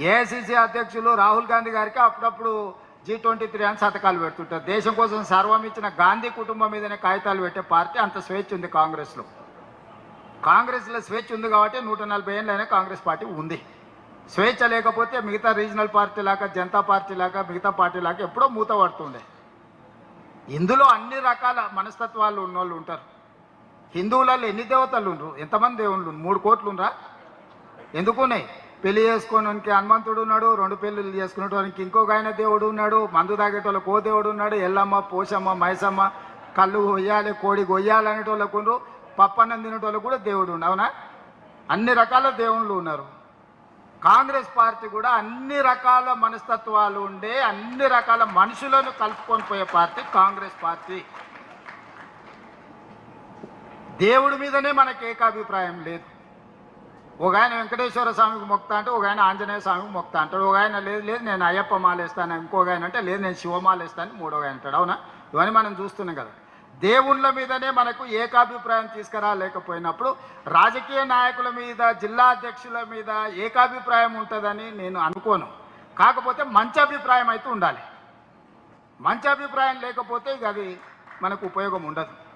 AICC అధ్యక్షులు రాహుల్ గాంధీ గారికి అప్పుడప్పుడు జీ ట్వంటీ త్రీ అని శతకాలు పెడుతుంటారు. దేశం కోసం సర్వం ఇచ్చిన గాంధీ కుటుంబం మీదనే కాగితాలు పెట్టే పార్టీ అంత స్వేచ్ఛ ఉంది కాంగ్రెస్లో. కాంగ్రెస్లో స్వేచ్ఛ ఉంది కాబట్టి నూట నలభై ఏళ్ళైనా కాంగ్రెస్ పార్టీ ఉంది. స్వేచ్ఛ లేకపోతే మిగతా రీజనల్ పార్టీ లాగా జనతా పార్టీ లాగా మిగతా పార్టీ లాగా ఎప్పుడో మూత పడుతుండే. ఇందులో అన్ని రకాల మనస్తత్వాలు ఉన్నోళ్ళు ఉంటారు. హిందువులలో ఎన్ని దేవతలు ఉండరు? ఎంతమంది దేవుళ్ళు మూడు కోట్లు ఉండరా? ఎందుకున్నాయి? పెళ్ళి చేసుకోవడానికి హనుమంతుడు ఉన్నాడు రెండు పెళ్ళిళ్ళు చేసుకునేటానికి ఇంకొక ఆయన దేవుడు ఉన్నాడు మందు తాగేటోళ్ళకి ఓ దేవుడు ఉన్నాడు ఎల్లమ్మ పోషమ్మ మైసమ్మ కళ్ళు కొయ్యాలి కోడి కొయ్యాలి అనేటోళ్ళకు ఉండరు పప్పన్నం తినేటోళ్ళకు కూడా దేవుడు ఉండు అవునా? అన్ని రకాల దేవుళ్ళు ఉన్నారు. కాంగ్రెస్ పార్టీ కూడా అన్ని రకాల మనస్తత్వాలు ఉండే అన్ని రకాల మనుషులను కలుపుకొని పోయే పార్టీ కాంగ్రెస్ పార్టీ. దేవుడి మీదనే మనకి ఏకాభిప్రాయం లేదు. ఒక ఆయన వెంకటేశ్వర స్వామికి మొక్తా అంటే ఒక ఆయన ఆంజనేయ స్వామికి మొక్తా అంటాడు. ఒక ఆయన లేదు లేదు నేను అయ్యప్ప మాలేస్తాను ఇంకొక ఆయన అంటే లేదు నేను శివమాలేస్తాను మూడో ఆయన అంటాడు. అవునా? ఇవన్నీ మనం చూస్తున్నాం కదా. దేవుళ్ళ మీదనే మనకు ఏకాభిప్రాయం తీసుకురాలేకపోయినప్పుడు రాజకీయ నాయకుల మీద జిల్లా అధ్యక్షుల మీద ఏకాభిప్రాయం ఉంటుందని నేను అనుకోను. కాకపోతే మంచి అభిప్రాయం అయితే ఉండాలి. మంచి అభిప్రాయం లేకపోతే ఇక అది మనకు ఉపయోగం ఉండదు.